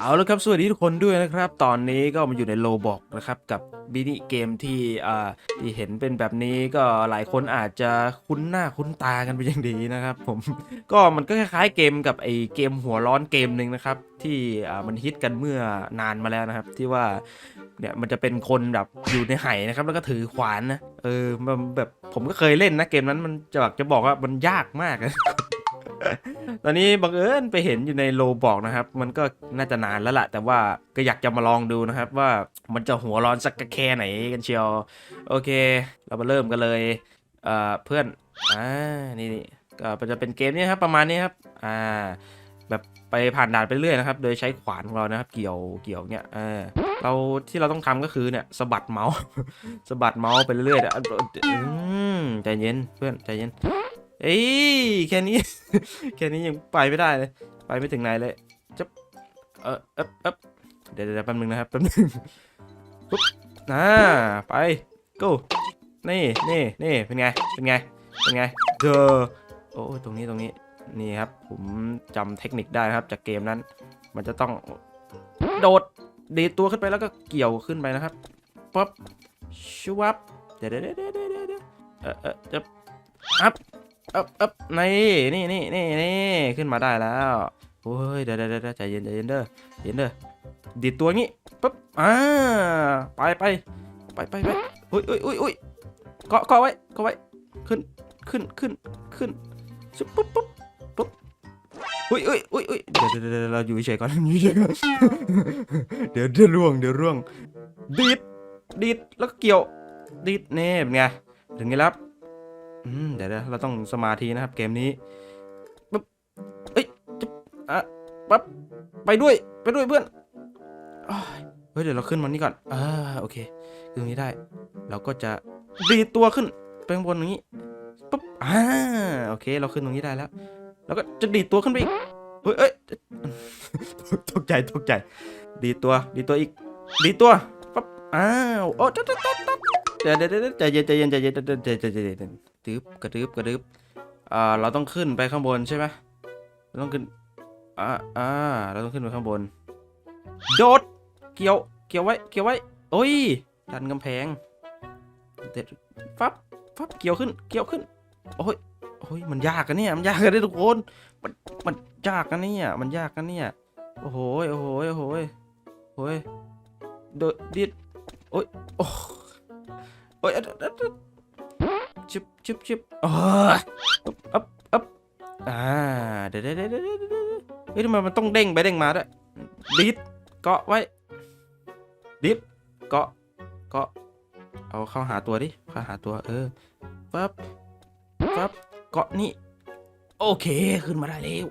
เอาละครับสวัสดีทุกคนด้วยนะครับ ตอนนี้ก็มาอยู่ในโลบอกนะครับกับมินิเกมที่อ่าที่เห็นเป็นแบบนี้ก็หลายคนอาจจะคุ้นหน้าคุ้นตากันเป็นอย่างดีนะครับ ผม ก็มันก็คล้ายๆเกมกับไอเกมหัวร้อนเกมหนึ่งนะครับ ที่อ่ามันฮิตกันเมื่อนานมาแล้วนะครับ ที่ว่าเนี่ยมันจะเป็นคนแบบอยู่ในไหนะครับ แล้วก็ถือขวานนะเออแบบผมก็เคยเล่นนะเกมนั้นมันจะแบบจะบอกว่ามันยากมากนะ ตอนนี้บังเอิญไปเห็นอยู่ในโลบอกนะครับ มันก็น่าจะนานแล้วล่ะ แต่ว่าก็อยากจะมาลองดูนะครับว่ามันจะหัวร้อนสักแค่ไหนกันเชียว โอเค เรามาเริ่มกันเลยเอ่อเพื่อนอ่านี่ก็จะเป็นเกมนี้ครับประมาณนี้ครับอ่าแบบไปผ่านด่านไปเรื่อยนะครับ โดยใช้ขวานของเรานะครับ เกี่ยวเกี่ยวเนี่ยเออเราที่เราต้องทำก็คือเนี่ยสะบัดเมาส์สะบัดเมาส์ไปเรื่อยๆเดี๋ยวอืมใจเย็นเพื่อนใจเย็น เอ้ยแค่นี้ แค่นี้ยังไปไม่ได้เลย ไปไม่ถึงไหนเลยจะเออเอ๊บเอ๊บเดี๋ยวเดี๋ยวแป๊บนึงนะครับแป๊บนึงปุ๊บอ่าไป go นี่นี่นี่เป็นไง เป็นไง เป็นไงเจอโอ้ตรงนี้ตรงนี้ นี่ครับ ผมจำเทคนิคได้ครับจากเกมนั้น มันจะต้องโดดดีตัวขึ้นไปแล้วก็เกี่ยวขึ้นไปนะครับปั๊บชวับเดี๋ยวเดี๋ยวเดี๋ยวเดี๋ยวเดี๋ยวเดี๋ยวเออเออจะอัพ อัพอัพนี่นี่นี่นี่นี่ขึ้นมาได้แล้วโอ้ยเดี๋ยวเดี๋ยวเดะใจเย็นใจเย็นเด้อเย็นเด้อดีดตัวงี้ปั๊บอ่าไปไปไปไปไปอุ้ยอุ้ยอุ้ยอุ้ยเกาะเกาะไว้เกาะไว้ขึ้นขึ้นขึ้นขึ้นชุบปุ๊บปุ๊บปุ๊บอุ้ยอุ้ยอุ้ยอุ้ยเดี๋ยวเดี๋ยวเดะเราอยู่เฉยๆก่อนอยู่เฉยๆก่อนเดี๋ยวเดี๋ยวร่วงเดี๋ยวร่วงดีดดีดแล้วก็เกี่ยวดีดเน่เป็นไงถึงไงแล้วครับ อืมเดี๋ยวเเราต้องสมาธินะครับ เกมนี้ปุ๊บเอ้ยอะปั๊บไปด้วยไปด้วยเพื่อนเฮ้ยเดี๋ยวเราขึ้นมานี่ก่อนอ่าโอเคขึ้นนี้ได้ เราก็จะดีตัวขึ้นไปข้างบนอย่างนี้ปุ๊บอ่าโอเค เราขึ้นตรงนี้ได้แล้ว แล้วก็จะดีตัวขึ้นไปอีกเฮ้ยเอ้ยตกใจตกใจ ดีตัวดีตัวอีก ดีตัวปั๊บอ้าวโอ้ตัดตัดตัดตัดเดี๋ยวเดี๋ยวเดี๋ยวใจเย็นใจเย็นใจเย็นใจเย็นใจเย็นใจเย็น ตึ๊บกระดึ๊บกระดึ๊บอ่าเราต้องขึ้นไปข้างบนใช่ไหมต้องขึ้นอ่าอ่าเราต้องขึ้นไปข้างบน โดด เกี่ยว เกี่ยวไว้ เกี่ยวไว้ โอ้ย ดันกำแพงเด็ดฟับฟับเกี่ยวขึ้น เกี่ยวขึ้น โอ้ย โอ้ย มันยากกันเนี่ย มันยากกันเลยทุกคน มัน มันยากกันเนี่ย มันยากกันเนี่ย โอ้โหยโอ้โหยโอ้โหยโอ้ยโดดดิดโอ้ย โอ้ยโอ้ย ชิบชิบชิบอ้ยอัพอัพอัพอ่าเดี๋ยวเดี๋ยวเดี๋ยวเดี๋ยวเดี๋ยวเฮ้ยทำไมมันต้องเด้งไปเด้งมาด้วยดิดเกาะไว้ ดิดเกาะ เกาะ เอาเข้าหาตัวดิเข้าหาตัว เออ ปั๊บ ปั๊บ เกาะนี่ โอเค ขึ้นมาได้แล้ว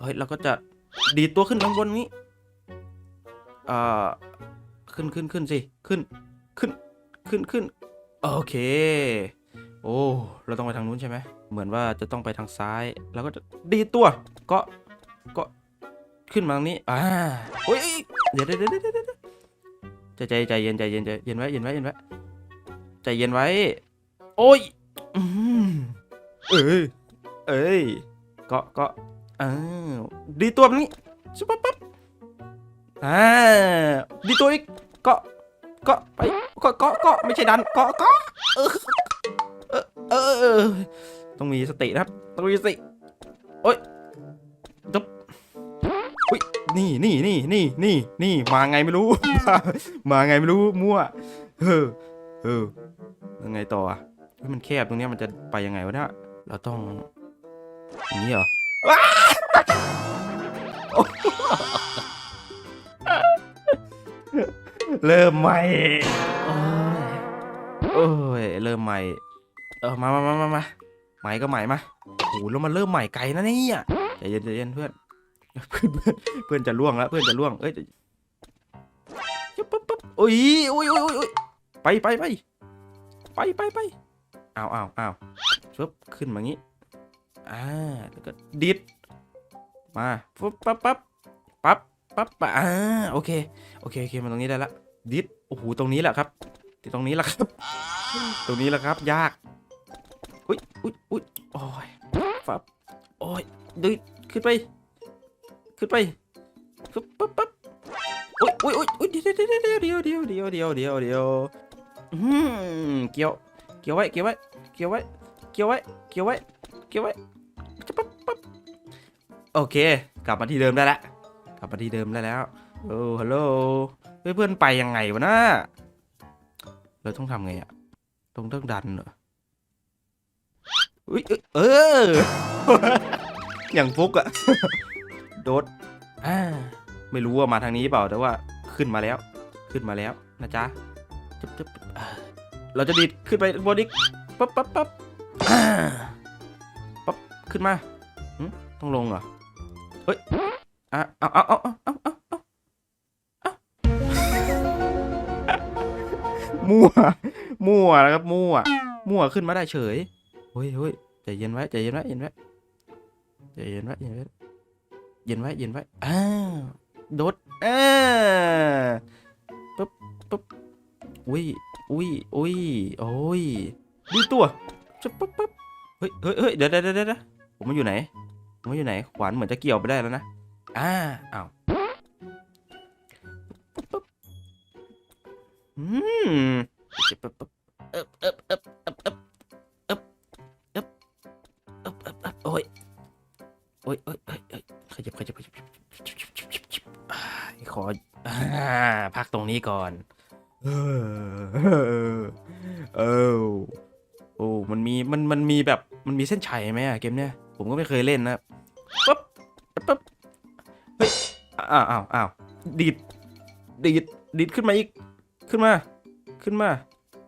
เฮ้ย เราก็จะดีดตัวขึ้นข้างบนนี้เอ่อ ขึ้นขึ้นขึ้นสิ ขึ้น ขึ้น ขึ้นขึ้น โอเค โอ้ เราต้องไปทางนู้นใช่ไหม เหมือนว่าจะต้องไปทางซ้าย แล้วก็จะดีตัวกาะเกาะขึ้นมาตรงนี้ อ่าโอ้ยเดี๋ยวเดี๋ยวเดี๋ยวเดี๋ยวเดี๋ยวใจใจใจเย็นใจเย็นใจเย็นไว้เย็นไว้เย็นไว้ใจเย็นไว้ โอ้ยอืมเอ้ย เอ้ยกาะเกาะอ้าดีตัวแบบนี้ชุบปั๊บปั๊บอ่าดีตัวอีกกาะเกาะไปกาะเกาะเกาะไม่ใช่ดันกาะเกาะเออ เออเออ ต้องมีสตินะครับ ต้องมีสติ โอ้ยจบอุ้ย นี่นี่นี่นี่นี่นี่มาไงไม่รู้มามาไงไม่รู้ มั่ว เออ เออยังไงต่ออะมันแคบตรงนี้มันจะไปยังไงวะเนี่ย เราต้องอย่างนี้เหรอเริ่มใหม่ โอ้ยโอ้ยเริ่มใหม่ ออมามามามามาใหม่ก็ใหม่มาโอ้โหแล้วมันเริ่มใหม่ไกลนะเนี่ยใจเย็นใจเย็นเพื่อนเพื่อนเพื่อนเพื่อนจะล่วงแล้วเพื่อนจะล่วงเอ้ยจะปั๊บปั๊บโอ้ยโอ้ยโอ้ยโอ้ยโอ้ยไปไปไปไปไปไปเอาเอาเอาชึบขึ้นมางี้อ่าแล้วก็ดิดมาปุ๊บปั๊บปั๊บปั๊บปั๊บปั๊บอ่าโอเคโอเคโอเคมาตรงนี้ได้ละดิดโอ้โหตรงนี้แหละครับที่ตรงนี้แหละครับ ตรงนี้แหละครับ ยาก อุ้ยอุ้ยอุ้ยโอ้ยปั๊บโอ้ยดิดขึ้นไป ขึ้นไปปุ๊บปั๊บปั๊บอุ้ยอุ้ยอุ้ยเดี๋ยวเดี๋ยวเดี๋ยวเดี๋ยวเดี๋ยวเดี๋ยวเดี๋ยวเดี๋ยวเดี๋ยวอืมเกี่ยว เกี่ยวไว้ เกี่ยวไว้ เกี่ยวไว้ เกี่ยวไว้ เกี่ยวไว้ เกี่ยวไว้ปั๊บปั๊บโอเค กลับมาที่เดิมได้แล้ว กลับมาที่เดิมได้แล้ว โอ้ฮัลโหลเพื่อนไปยังไงวะน่าเราต้องทำไงอะต้องต้องดันเหรอ อุ้ยเออ อย่างฟุกอะโดดอ่าไม่รู้ว่ามาทางนี้เปล่าแต่ว่าขึ้นมาแล้ว ขึ้นมาแล้วนะจ๊ะจุ๊บจุ๊บเราจะดีดขึ้นไปบนอีกปั๊บปั๊บปั๊บปั๊บขึ้นมาต้องลงเหรอเฮ้ยอะเอาเอาเอาเอาเอามั่ว มั่วนะครับมั่ว มั่วขึ้นมาได้เฉย เฮ้ยเฮ้ยใจเย็นไว้ใจเย็นไว้เย็นไว้ใจเย็นไว้เย็นไว้เย็นไว้เย็นไว้อ้าวโดดอ่าปุ๊บปุ๊บอุ้ยอุ้ยอุ้ยโอ้ยดูตัวจะปุ๊บปุ๊บเฮ้ยเฮ้ยเฮ้ยเดี๋ยวเดี๋ยวเดี๋ยวเดี๋ยวผมมาอยู่ไหนผมมาอยู่ไหนขวานเหมือนจะเกี่ยวไปได้แล้วนะอ่าอ้าวปุ๊บปุ๊บอืมปุ๊บปุ๊บเอ๊บเอ๊บเอ๊บเออ รงนี้ก่อน เออ เออ โอ้ มันมี มัน มันมีแบบ มันมีเส้นชัยไหมอะเกมเนี้ย ผมก็ไม่เคยเล่นนะปั๊บปั๊บ เฮ้ย อ้าวอ้าวอ้าวดีด ดีด ดีดขึ้นมาอีก ขึ้นมา ขึ้นมา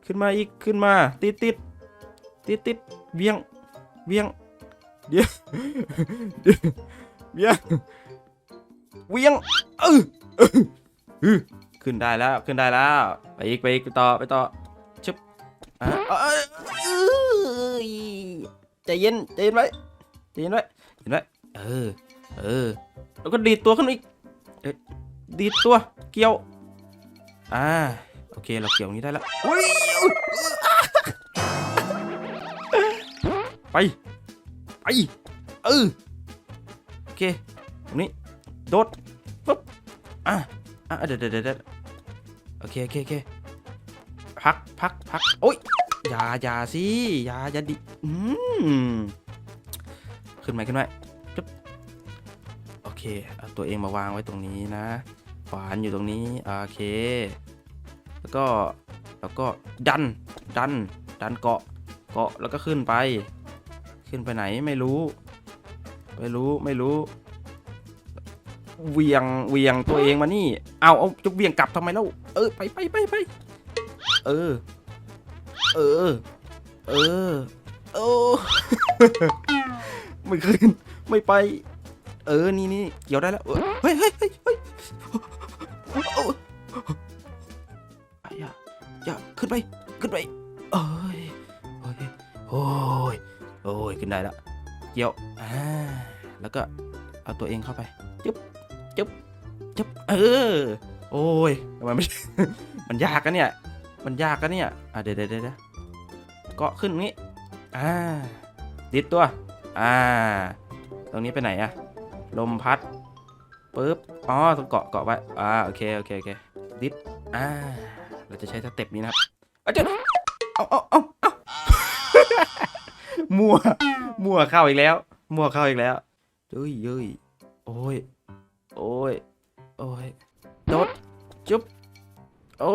ขึ้นมาอีก ขึ้นมา ติดติดติดติดเวียง เวียง เดี๋ยวเวียง เวียงออเออเออ ขึ้นได้แล้วขึ้นได้แล้ว ไปอีกไปอีกไปต่อไปต่อชึบอะเอ้ยใจเย็นใจเย็นไว้ใจเย็นไว้เห็นไว้เออเออ แล้วก็ดีดตัวขึ้นอีกเอ้ยดีดตัวเกี่ยวอ่าโอเคเราเกี่ยวนี้ได้แล้วอุ้ยอุ๊ยอะไปไปเออโอเคตรงนี้โดดปุ๊บอะอะเดี๋ยวเดี๋ยวเดี๋ยว เคโอเคโอเคพักพักพักโอ๊ยอย่าอย่าสิอย่าอย่าดิอืมขึ้นไหมขึ้นไหมจุ๊บโอเคเอาตัวเองมาวางไว้ตรงนี้นะขวานอยู่ตรงนี้โอเค แล้วก็แล้วก็ดันดันดันเกาะเกาะแล้วก็ขึ้นไป ขึ้นไปไหนไม่รู้ ไม่รู้ไม่รู้ เวียงเวียงตัวเองมานี่ เอาเอาจะเวียงกลับทำไมเล่าเออไปไปไปไปเออ เออ เออ โอ้ไม่ขึ้นไม่ไป เออ นี่นี่เกี่ยวได้แล้ว เฮ้ยเฮ้ยเฮ้ยเฮ้ยอ้ย่าอย่าขึ้นไป ขึ้นไป เอ้ยเฮ้ยโอ้ยโอ้ย ขึ้นได้แล้ว เกี่ยวอ่าแล้วก็เอาตัวเองเข้าไป จึ๊บ จึ๊บจึ๊บเออ โอ้ยทำไมไม่มันยากกันเนี่ย มันยากกันเนี่ย อะเดี๋ยวเดี๋ยวเดี๋ยวเกาะขึ้นงี้ อ่า ดิดตัว อ่า ตรงนี้ไปไหนอะลมพัดปึ๊บ อ๋อต้องเกาะเกาะไว้ อ่า โอเค โอเค โอเค ดิด อ่า เราจะใช้สเต็ปนี้นะครับเอาจ้าเอาเอาเอาเอามั่ว มั่วเข้าอีกแล้ว มั่วเข้าอีกแล้วเย้ยเย้ยโอ้ยโอ้ยโอ้ย โดดจุ๊บโอ้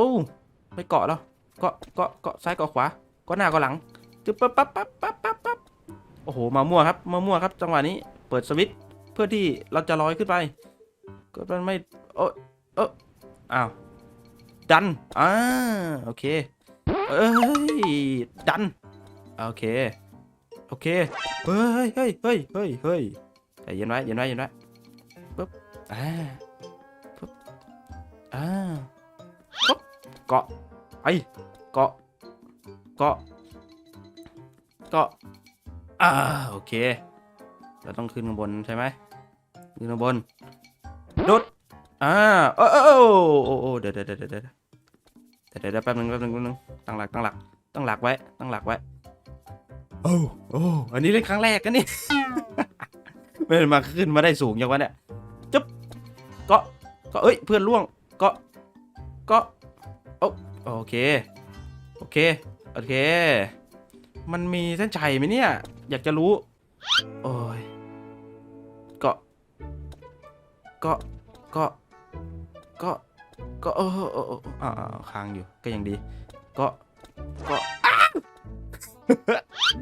ไม่เกาะแล้วเกาะเกาะเกาะซ้ายเกาะขวาเกาะหน้าเกาะหลังจึ๊บปั๊บปั๊บปั๊บปั๊บปั๊บปั๊บโอ้โหมามั่วครับมามั่วครับจังหวะนี้เปิดสวิตช์เพื่อที่เราจะลอยขึ้นไปก็มันไม่โอ้เอออ้าวดันอ่าโอเคเอ้ยดันโอเคโอเคเฮ้ยเฮ้ยเฮ้ยเฮ้ยเฮ้ยใจเย็นไว้เย็นไว้เย็นไว้ปุ๊บอ่า อ่าปุ๊บเกาะไอเกาะเกาะเกาะอ่าโอเค เราต้องขึ้นข้างบนใช่ไหมขึ้นข้างบนโดดอ่าโอ้โอ้โอ้โอ้เดี๋ยวเดี๋ยวเดี๋ยวเดี๋ยวเดี๋ยวเดี๋ยวแป๊บนึงแป๊บนึงแป๊บนึงตั้งหลักตั้งหลักตั้งหลักไว้ตั้งหลักไว้โอ้โอ้อันนี้เล่นครั้งแรกกันนี่ไม่ได้มาขึ้นมาได้สูงอย่างวะเนี่ยจุ๊บเกาะเกาะเอ้ยเพื่อนล่วง กาะก็โอโอเค โอเค โอเค มันมีเส้นชัยไหมเนี่ย อยากจะรู้ โอ้ยก็ ก็ ก็ ก็ ก็เออเอออ่าค้างอยู่ ก็ยังดี ก็ ก็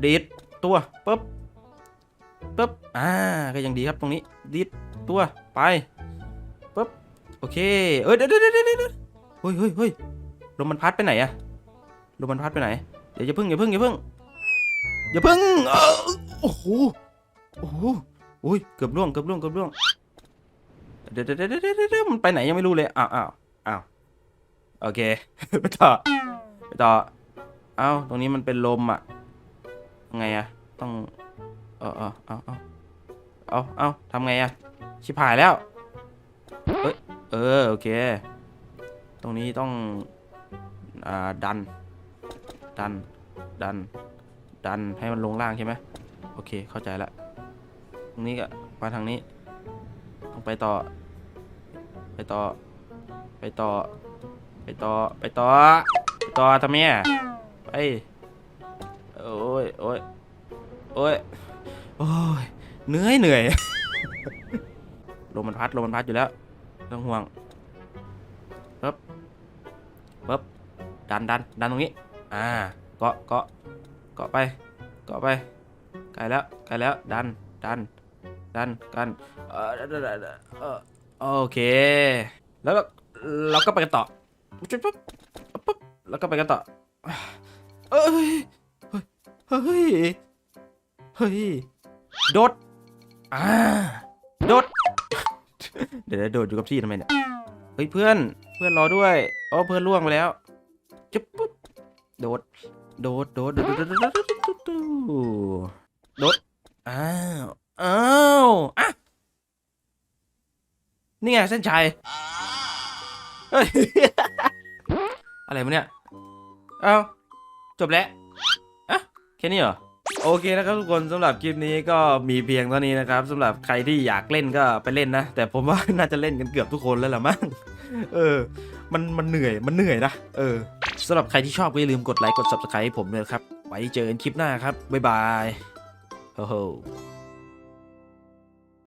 ดีดตัวปุ๊บปุ๊บอ่า ก็ยังดีครับตรงนี้ดีดตัวไป โอเค เอ้ยเดี๋ยวเดี๋ยวเดี๋ยวเดี๋ยวเฮ้ยเฮ้ยเฮ้ยลมมันพัดไปไหนอะลมมันพัดไปไหนเดี๋ยวอย่าพึ่งอย่าพึ่งอย่าพึ่งอย่าพึ่งออโอ้โหโอ้โหโอ้ยเกือบล่วงเกือบล่วงเกือบล่วงเดี๋ยวเดี๋ยวเดี๋ยวเดี๋ยวมันไปไหนยังไม่รู้เลยอ้าวอ้าวอ้าวโอเคไปต่อไปต่อเอ้าตรงนี้มันเป็นลมอะไงอะต้องเออเออเอาเอาเอาเอาทำไงอะชิบหายแล้ว เออ โอเค ตรงนี้ต้องอ่าดัน ดัน ดัน ดันให้มันลงล่างใช่ไหมโอเค เข้าใจละตรงนี้ก็มาทางนี้ ต้องไปต่อ ไปต่อ ไปต่อ ไปต่อ ไปต่อ ไปต่อทำไมอะไปโอ้ยโอ้ยโอ้ยโอ้ยเหนื่อยเหนื่อยลมมันพัดลมมันพัดอยู่แล้ว ต้องห่วงปึ๊บปึ๊บดันดันดันตรงนี้ อ่า เกาะเกาะเกาะไป เกาะไป ไกลแล้ว ไกลแล้ว ดัน ดัน ดัน กัน เออเออโอเค แล้วเราเราก็ไปกันต่อจุ๊บปุ๊บปุ๊บ แล้วก็ไปกันต่อ เอ้ย เฮ้ย เฮ้ย โดด อ่า โดด เดี๋ยวจะโดดอยู่กับที่ทำไมเนี่ย เฮ้ยเพื่อน เพื่อนรอด้วยอ๋อเพื่อนล่วงไปแล้ว จุ๊บปุ๊บ โดด โดด โดด โดด โดด โดด โดดโดดอ้าว อ้าวอะนี่ไงเส้นชัยเฮ้ย อะไรมาเนี่ย เอ้า จบแล้วอะแค่นี้เหรอ โอเคนะครับทุกคนสำหรับคลิปนี้ก็มีเพียงเท่านี้นะครับสำหรับใครที่อยากเล่นก็ไปเล่นนะ แต่ผมว่าน่าจะเล่นกันเกือบทุกคนแล้วล่ะมั้งเออ มันมันเหนื่อยมันเหนื่อยนะเออสำหรับใครที่ชอบก็อย่าลืมกดไลค์กด subscribe ให้ผมด้วยครับ ไว้เจอกันคลิปหน้าครับบ๊ายบายโอ้โห